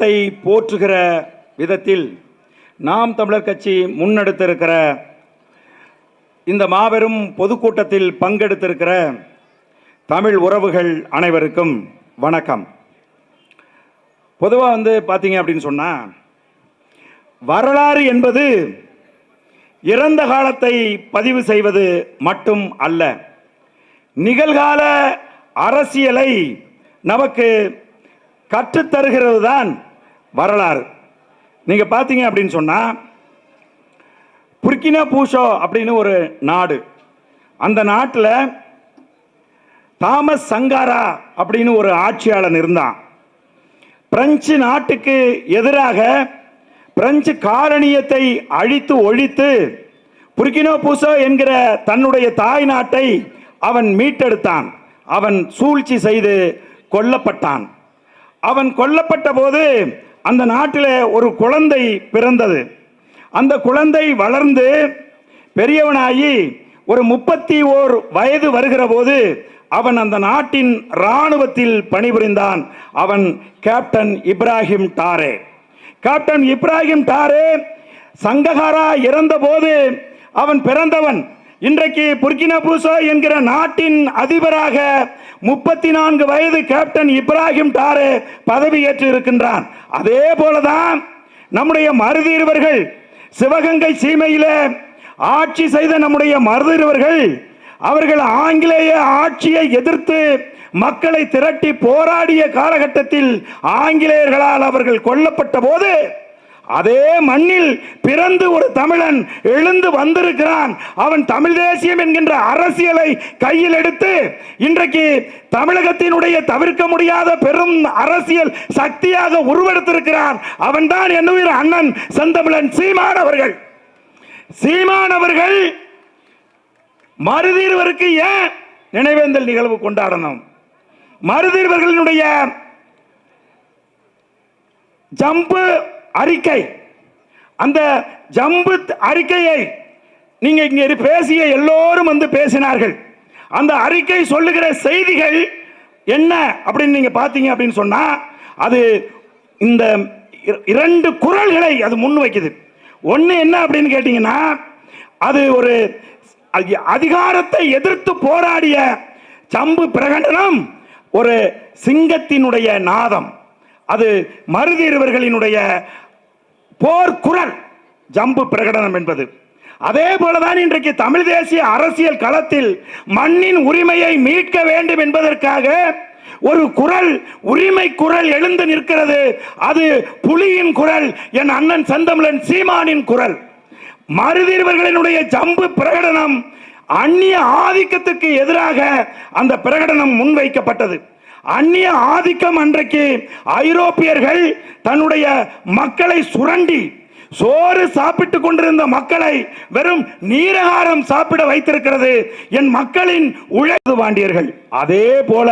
தாயகத்தை போற்றுகிற விதத்தில் நாம் தமிழர் கட்சி முன்னெடுத்திருக்கிற இந்த மாபெரும் பொதுக்கூட்டத்தில் பங்கெடுத்திருக்கிற தமிழ் உறவுகள் அனைவருக்கும் வணக்கம். பொதுவாக வந்து பார்த்தீங்க அப்படின்னு சொன்னால் வரலாறு என்பது இறந்த காலத்தை பதிவு செய்வது மட்டும் அல்ல. நிகழ்கால அரசியலை நமக்கு கற்றுத்தருகிறது தான் வரலாறு. நீங்கள் பார்த்தீங்க அப்படின்னு சொன்னால் புர்கினா பூஷோ அப்படின்னு ஒரு நாடு. அந்த நாட்டில் தாமஸ் சங்காரா அப்படின்னு ஒரு ஆட்சியாளன் இருந்தான். பிரெஞ்சு நாட்டுக்கு எதிராக பிரெஞ்சு காலனியத்தை அழித்து ஒழித்து புர்கினோ பூசோ என்கிற தன்னுடைய தாய் நாட்டை அவன் மீட்டெடுத்தான். அவன் சூழ்ச்சி செய்து கொல்லப்பட்டான். அவன் கொல்லப்பட்ட போது அந்த நாட்டில் ஒரு குழந்தை பிறந்தது. அந்த குழந்தை வளர்ந்து பெரியவனாகி ஒரு முப்பத்தி ஓர் வயது வருகிற போது அவன் அந்த நாட்டின் இராணுவத்தில் பணிபுரிந்தான். அவன் கேப்டன் இப்ராஹிம் டாரே. கேப்டன் இப்ராஹிம் டாரே சங்ககாரா இறந்தபோது அவன் பிறந்தவன். இன்றைக்கு புர்கினா பூசோ என்கிற நாட்டின் அதிபராக முப்பத்தி நான்கு வயது கேப்டன் இப்ராஹிம் டாரே பதவியேற்று இருக்கின்றான் அதே போலதான் நம்முடைய மருதீர்வர்கள் சிவகங்கை சீமையில ஆட்சி செய்த நம்முடைய மருதீர்வர்கள் அவர்கள் ஆங்கிலேய ஆட்சியை எதிர்த்து மக்களை திரட்டி போராடிய காலகட்டத்தில் ஆங்கிலேயர்களால் அவர்கள் கொல்லப்பட்ட போது அதே மண்ணில் பிறந்து ஒரு தமிழன் எழுந்து வந்திருக்கிறான். அவன் தமிழ் தேசியம் என்கின்ற அரசியலை கையில் எடுத்து இன்றைக்கு தமிழகத்தினுடைய தவிர்க்க முடியாத பெரும் அரசியல் சக்தியாக உருவெடுத்திருக்கிறான். அவன்தான் என்னுயிர் அண்ணன் செந்தமிழன் சீமான் அவர்கள். சீமான் அவர்கள் மருதீர்வருக்கு ஏன் நினைவேந்தல் நிகழ்வு கொண்டாடணும்? மருதீர்வர்களினுடைய ஜம்பு அறிக்கை. அந்த ஜம்பு அறிக்கையை நீங்க இங்க பேசிய எல்லோரும் வந்து பேசினார்கள். அந்த அறிக்கை சொல்லுகிற செய்திகள் என்ன அப்படின்னு நீங்க பாத்தீங்க அப்படின்னு சொன்னா அது இந்த இரண்டு குரல்களை அது முன் வைக்குது. ஒன்று என்ன அப்படின்னு கேட்டீங்கன்னா அது ஒரு அதிகாரத்தை எதிர்த்து போராடிய சம்பு பிரகடனம் ஒரு சிங்கத்தினுடைய நாதம். அது மருதீர்வர்களினுடைய போர்க்குரல் ஜம்பு பிரகடனம் என்பது. அதே போலதான் இன்றைக்கு தமிழ் தேசிய அரசியல் களத்தில் மண்ணின் உரிமையை மீட்க வேண்டும் என்பதற்காக ஒரு குரல் உரிமை குரல் எழுந்து நிற்கிறது. அது புலியின் குரல் என் அண்ணன் செந்தமிழன் சீமானின் குரல். மருதீர்வர்களினுடைய ஜம்பு பிரகடனம் அந்நிய ஆதிக்கத்துக்கு எதிராக அந்த பிரகடனம் முன்வைக்கப்பட்டது. அந்நிய ஆதிக்கம் அன்றைக்கு ஐரோப்பியர்கள் தன்னுடைய மக்களை சுரண்டி சோறு சாப்பிட்டு கொண்டிருந்த மக்களை வெறும் நீரகாரம் சாப்பிட வைத்திருக்கிறது. என் மக்களின் உழைப்பு பாண்டியர்கள் அதே போல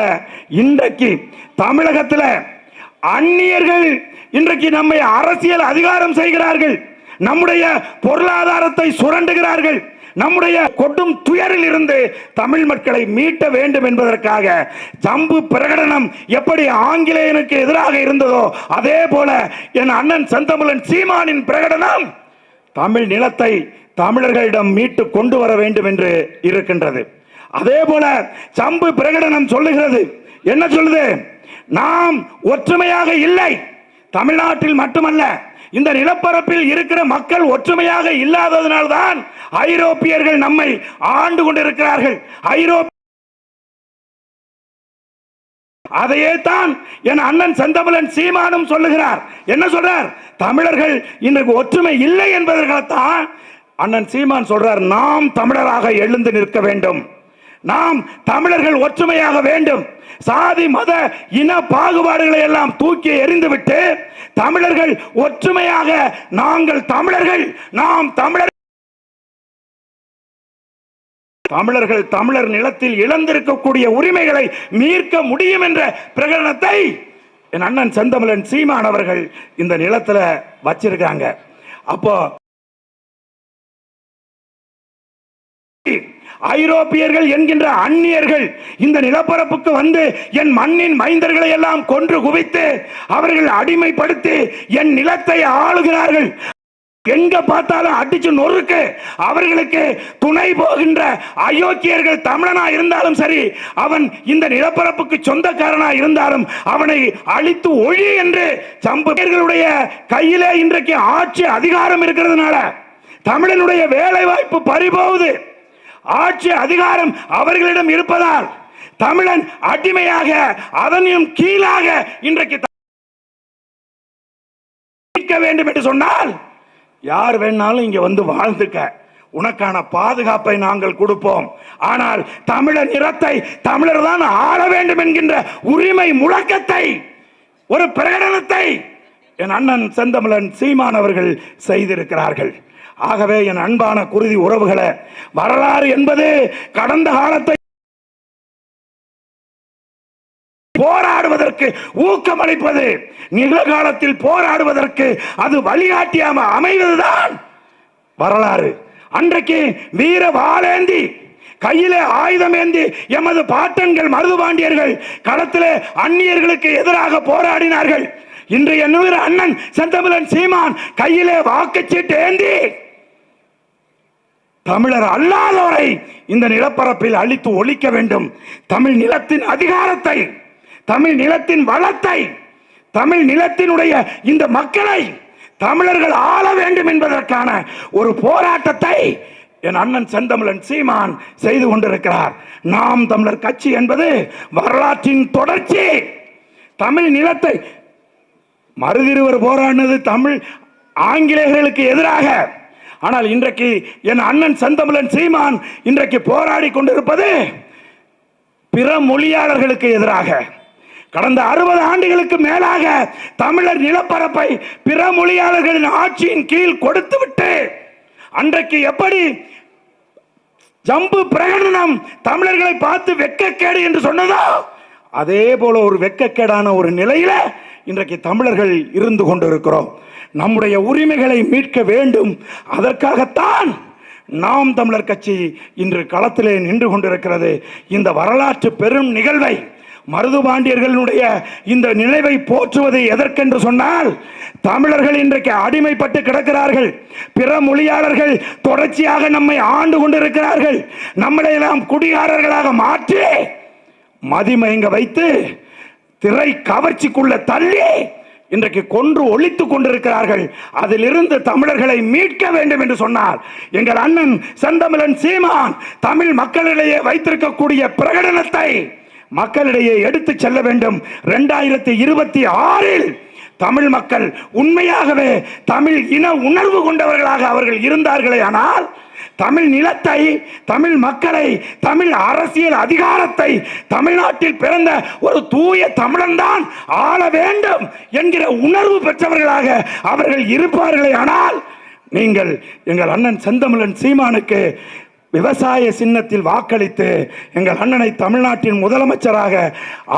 இன்றைக்கு தமிழகத்தில் அந்நியர்கள் இன்றைக்கு நம்மை அரசியல் அதிகாரம் செய்கிறார்கள். நம்முடைய பொருளாதாரத்தை சுரண்டுகிறார்கள். நம்முடைய கொடும் துயரில் இருந்து தமிழ் மக்களை மீட்ட வேண்டும் என்பதற்காக ஜம்பு பிரகடனம் எப்படி ஆங்கிலேயனுக்கு எதிராக இருந்ததோ அதே போல என் அண்ணன் செந்தமிழன் சீமானின் பிரகடனம் தமிழ் நிலத்தை தமிழர்களிடம் மீட்டு கொண்டு வர வேண்டும் என்று இருக்கின்றது. அதே போல சம்பு பிரகடனம் சொல்லுகிறது. என்ன சொல்லுது? நாம் ஒற்றுமையாக இல்லை. தமிழ்நாட்டில் மட்டுமல்ல இந்த நிலப்பரப்பில் இருக்கிற மக்கள் ஒற்றுமையாக இல்லாததனால்தான் ஐரோப்பியர்கள் நம்மை ஆண்டு கொண்டிருக்கிறார்கள். ஐரோப்பிய அதையே தான் என் அண்ணன் செந்தமிழன் சீமானும் சொல்லுகிறார். என்ன சொல்றார்? தமிழர்கள் இன்றைக்கு ஒற்றுமை இல்லை என்பதற்காகத்தான் அண்ணன் சீமான் சொல்றார் நாம் தமிழராக எழுந்து நிற்க வேண்டும். நாம் தமிழர்கள் ஒற்றுமையாக வேண்டும். சாதி மத இன பாகுபாடுகளை எல்லாம் தூக்கி எறிந்துவிட்டு தமிழர்கள் ஒற்றுமையாக நாங்கள் தமிழர்கள் நாம் தமிழர் தமிழர்கள் தமிழர் நிலத்தில் இழந்திருக்கக்கூடிய உரிமைகளை மீட்க முடியும் என்ற பிரகடனத்தை என் அண்ணன் செந்தமிழன் சீமான் அவர்கள் இந்த நிலத்தில் வச்சிருக்காங்க. அப்போ ஐரோப்பியர்கள் என்கின்ற அந்நியர்கள் இந்த நிலப்பரப்புக்கு வந்து என் மண்ணின் மைந்தர்களை எல்லாம் கொன்று குவித்து அவர்கள் அடிமைப்படுத்தி என் நிலத்தை ஆளுகிறார்கள். எங்க பார்த்தாலும் அடிச்சு நொறுக்கு. அவர்களுக்கு துணை போகின்ற அயோக்கியர்கள் தமிழனா இருந்தாலும் சரி அவன் இந்த நிலப்பரப்புக்கு சொந்தக்காரனா இருந்தாலும் அவனை அழித்து ஒழி என்று சம்பவர்களுடைய கையிலே இன்றைக்கு ஆட்சி அதிகாரம் இருக்கிறதுனால தமிழனுடைய வேலை வாய்ப்பு பறிபோகுது. ஆட்சி அதிகாரம் அவர்களிடம் இருப்பதால் தமிழன் அடிமையாக அதனையும் கீழாக இன்றைக்கு வேண்டும் என்று சொன்னால் யார் வேணாலும் இங்க வந்து வாழ்ந்துக்க. உனக்கான பாதுகாப்பை நாங்கள் கொடுப்போம். ஆனால் தமிழர் நிறத்தை தமிழர் தான் ஆள வேண்டும் என்கின்ற உரிமை முழக்கத்தை ஒரு பிரகடனத்தை என் அண்ணன் செந்தமிழன் சீமான் அவர்கள் செய்திருக்கிறார்கள். ஆகவே என் அன்பான குருதி உறவுகளை வரலாறு என்பது கடந்த காலத்தை போராடுவதற்கு ஊக்கமளிப்பது நிகழ்காலத்தில் போராடுவதற்கு அது வழிகாட்டியாம அமைவதுதான் வரலாறு. அன்றைக்கு வீர வாழேந்தி கையிலே ஆயுதம் ஏந்தி எமது பாட்டன்கள் மருதுபாண்டியர்கள் களத்திலே அந்நியர்களுக்கு எதிராக போராடினார்கள். இன்றைய நூறு அண்ணன் செந்தமிழன் சீமான் கையிலே வாக்குச்சீட்டு ஏந்தி தமிழர் அல்லாதவரை இந்த நிலப்பரப்பில் அழித்து ஒழிக்க வேண்டும். தமிழ் நிலத்தின் அதிகாரத்தை தமிழ் நிலத்தின் வளத்தை தமிழ் நிலத்தினுடைய இந்த மக்களை தமிழர்கள் ஆள வேண்டும் என்பதற்கான ஒரு போராட்டத்தை என் அண்ணன் செந்தமிழன் சீமான் செய்து கொண்டிருக்கிறார். நாம் தமிழர் கட்சி என்பது வரலாற்றின் தொடர்ச்சி. தமிழ் நிலத்தை மறுதிருவர் போராடினது தமிழ் ஆங்கிலேயர்களுக்கு எதிராக. ஆனால் இன்றைக்கு என் அண்ணன் செந்தமிழன் சீமான் இன்றைக்கு போராடி கொண்டிருப்பது பிற மொழியாளர்களுக்கு எதிராக. கடந்த அறுபது ஆண்டுகளுக்கு மேலாக தமிழர் நிலப்பரப்பை பிற மொழியாளர்களின் ஆட்சியின் கீழ் கொடுத்துவிட்டு அன்றைக்கு எப்படி ஜம்பு பிரகடனம் தமிழர்களை பார்த்து வெக்கக்கேடு என்று சொன்னதோ அதே போல ஒரு வெக்கக்கேடான ஒரு நிலையில இன்றைக்கு தமிழர்கள் இருந்து கொண்டிருக்கிறோம். நம்முடைய உரிமைகளை மீட்க வேண்டும். அதற்காகத்தான் நாம் தமிழர் கட்சி இன்று களத்திலே நின்று கொண்டிருக்கிறது. இந்த வரலாற்று பெரும் நிகழ்வை மருதுபாண்டியர்களுடைய இந்த நினைவை போற்றுவது எதற்கென்று சொன்னால் தமிழர்கள் இன்றைக்கு அடிமைப்பட்டு கிடக்கிறார்கள். பிற மொழியாளர்கள் தொடர்ச்சியாக நம்மை ஆண்டு கொண்டிருக்கிறார்கள். நம்மளை எல்லாம் குடிகாரர்களாக மாற்றி மதிமயங்க வைத்து திரை கவர்ச்சிக்குள்ள தள்ளி இன்றைக்கு கொன்று ஒழித்துக் கொண்டிருக்கிறார்கள். அதிலிருந்து தமிழர்களை மீட்க வேண்டும் என்று சொன்னார். எங்கள் அண்ணன் செந்தமிழன் சீமான் தமிழ் மக்களிடையே வைத்திருக்கக்கூடிய பிரகடனத்தை மக்களிடையே எடுத்து செல்ல வேண்டும். இரண்டாயிரத்தி இருபத்தி ஆறில் தமிழ் மக்கள் உண்மையாகவே தமிழ் இன உணர்வு கொண்டவர்களாக அவர்கள் இருந்தார்களே ஆனால் தமிழ் நிலத்தை தமிழ் மக்களை தமிழ் அரசியல் அதிகாரத்தை தமிழ்நாட்டில் பிறந்த ஒரு தூய தமிழன் தான் ஆள வேண்டும் என்கிற உணர்வு பெற்றவர்களாக அவர்கள் இருப்பார்களே. ஆனால் நீங்கள் எங்கள் அண்ணன் செந்தமிழன் சீமானுக்கு விவசாய சின்னத்தில் வாக்களித்து எங்கள் அண்ணனை தமிழ்நாட்டின் முதலமைச்சராக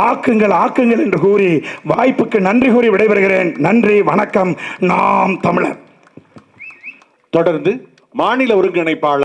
ஆக்குங்கள் ஆக்குங்கள் என்று கூறி வாய்ப்புக்கு நன்றி கூறி விடைபெறுகிறேன். நன்றி வணக்கம். நாம் தமிழர். தொடர்ந்து மாநில ஒருங்கிணைப்பாளர்